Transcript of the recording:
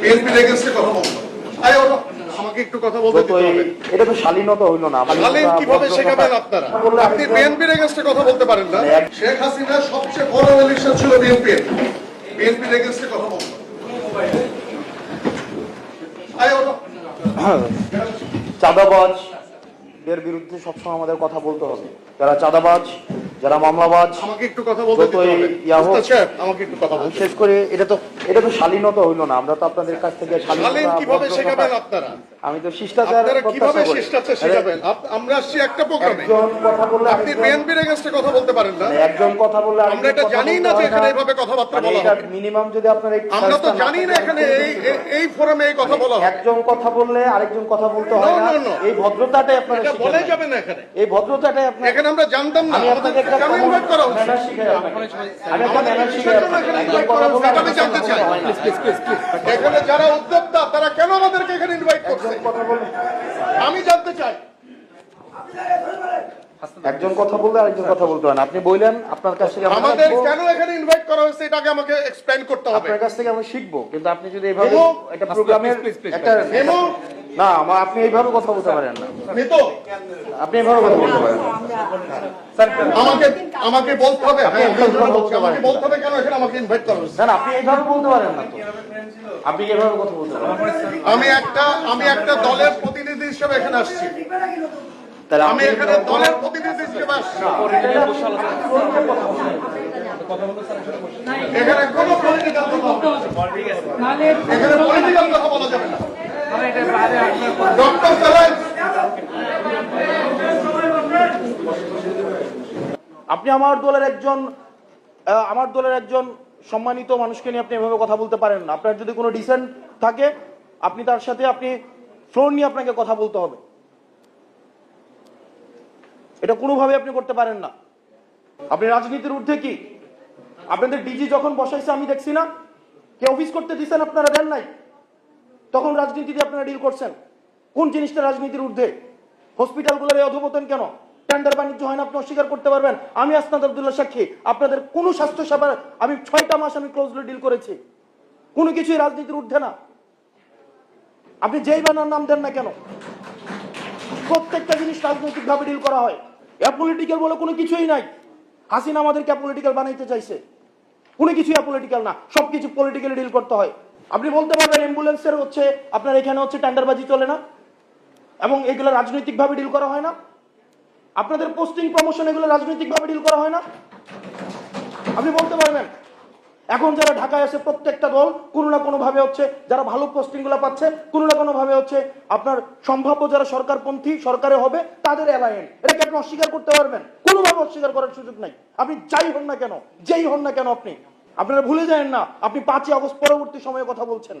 বিএনপির এগেনস্টে কথা বলব আয় ওঠো, আমাকে একটু কথা বলতে দিতে হবে। এটা তো শালীনতা হইল না শালীন কীভাবে শেখাবেন আপনারা? আপনি বিএনপির এগেনস্টে কথা বলতে পারেন না। শেখ হাসিনা সবচেয়ে বড় ইলেকশন ছিল বিএনপির বিএনপির এগেনস্টে কথা বলব আয় ওঠো। চাঁদাবাজ এর বিরুদ্ধে সবসময় আমাদের কথা বলতে হবে। যারা চাঁদাবাজ যারা মামলাবাজ আমাকে একটু কথা বলতে আমাকে একটু কথা বলতে বিশেষ করে এটা তো এটা তো শালীনতা হইল না। আমরা তো আপনাদের কাছ থেকে শালীন কীভাবে শেখাবেন আপনারা? আমি তো শিষ্টাচার আপনারা কীভাবে শিষ্টাচার শেখাবেন? আমরা আসছি একটা প্রোগ্রামে। একজন কথা বললে আপনি বিএনপির কথা বলতে পারেন না। মানে একজন কথা বললে আমরা এটা জানি না যে হয় এখানে এইভাবে কথাবার্তা মানে বলা হবে। মিনিমাম যদি আপনার আমরা তো জানি না এখানে এই এই- ফোরামে এই কথা বলা হবে। একজন কথা বললে আরেকজন কথা বলতে হয় না. এই ভদ্রতাটাই আপনারা বলে না। যাবে না এখানে। এই ভদ্রতাটাই আপনার এখানে আমরা জানতাম না। আমি আমাদের এখানে যারা উদ্যোক্তা তারা কেন আমাদেরকে এখানে ইনভাইট করছে একজন কথা বললে আমি জানতে চাই একজন কথা বললে আরেকজন কথা বলতে হয় না। আপনি বললেন আপনার কাছ থেকে আমাদের কেন এখানে ইনভাইট করা হয়েছে এটাকে আমাকে এক্সপ্লেইন করতে হবে। আপনার কাছ থেকে আমরা শিখব কিন্তু আপনি যদি এইভাবে একটা প্রোগ্রামের একটা মেমো, না আমার আপনি এইভাবে কথা বলতে পারেন না। মিতো আপনি এইভাবে কথা বলতে পারেন। না। আমাকে আমাকে বলতে হবে। হ্যাঁ, কথা বলছি, বলতে আমাকে বলতে হবে কেন এখানে আমাকে ইনভাইট করা হয়েছে। না না আপনি এইভাবে বলতে পারেন না তো। আপনি এভাবে কথা বলতে পারেন? আমি একটা আমি একটা দলের প্রতিনিধি হিসেবে এখানে আসছি। তাহলে আমি আপনি এখানে দলের প্রতিনিধি হিসেবে আসছি। এখানে কোনো পলিটিক্যাল কথা। এখানে পলিটিক্যাল কথা বলা যাবে না। ডক্টর সাহেব আপনি আমার দলের একজন আমার দলের একজন সম্মানিত মানুষকে নিয়ে আপনি এভাবে কথা বলতে পারেন না। আপনার যদি কোনো ডিসেন্ট থাকে আপনি তার সাথে আপনি ফ্লোর নিয়ে আপনাকে কথা বলতে হবে। এটা কোনোভাবে আপনি করতে পারেন না। আপনি রাজনীতির ঊর্ধ্বে কি? আপনাদের ডিজি যখন বসাইছে, আমি দেখছি না। কে অফিস করতে দিচ্ছেন আপনারা দেন নাই? তখন রাজনীতিতে আপনারা ডিল করছেন। কোন জিনিসটা রাজনীতির ঊর্ধ্বে? হসপিটালগুলোর এই অধপতন কেন? টেন্ডার বাণিজ্য হয় না, আপনি অস্বীকার করতে পারবেন। আমি আসনাদ আবদুল্লাহ সাক্ষী, আপনাদের কোনো স্বাস্থ্য সেবার আমি ছয়টা মাস আমি ক্লোজলি ডিল করেছি। কোনো কিছুই রাজনীতির ঊর্ধ্বে না। আপনি যেই বানার নাম দেন না কেন? প্রত্যেকটা জিনিস রাজনৈতিক ভাবে ডিল করা হয়। অ্যাপলিটিক্যাল বলে কোনো কিছুই নাই। হাসিনা আমাদেরকে অ্যাপলিটিক্যাল বানাইতে চাইছে। কোনো কিছুই অ্যাপলিটিক্যাল না। সব কিছু পলিটিক্যালি ডিল করতে হয়। আপনি বলতে পারবেন অ্যাম্বুলেন্সের হচ্ছে, আপনার এখানে হচ্ছে টেন্ডারবাজি চলে না। এবং এগুলো রাজনৈতিকভাবে ডিল করা হয় না। আপনাদের পোস্টিং প্রমোশন এগুলো রাজনৈতিকভাবে ডিল করা হয় না। আপনি বলতে পারবেন এখন যারা ঢাকায় আছে, প্রত্যেকটা দল কোনো না কোনো ভাবে হচ্ছে যারা ভালো পোস্টিংগুলা পাচ্ছে, কোনো না কোনো ভাবে হচ্ছে আপনার সম্ভাব্য যারা সরকারপন্থী সরকারে হবে, তাদের অ্যালায়েন্ট এটাকে আপনি অস্বীকার করতে পারবেন? কোনোভাবে অস্বীকার করার সুযোগ নাই। আপনি যাই হন না কেন, যেই হন না কেন আপনি, আপনারা ভুলে যায়েন না, আপনি পাঁচই আগস্ট পরবর্তী সময়ে কথা বলছেন।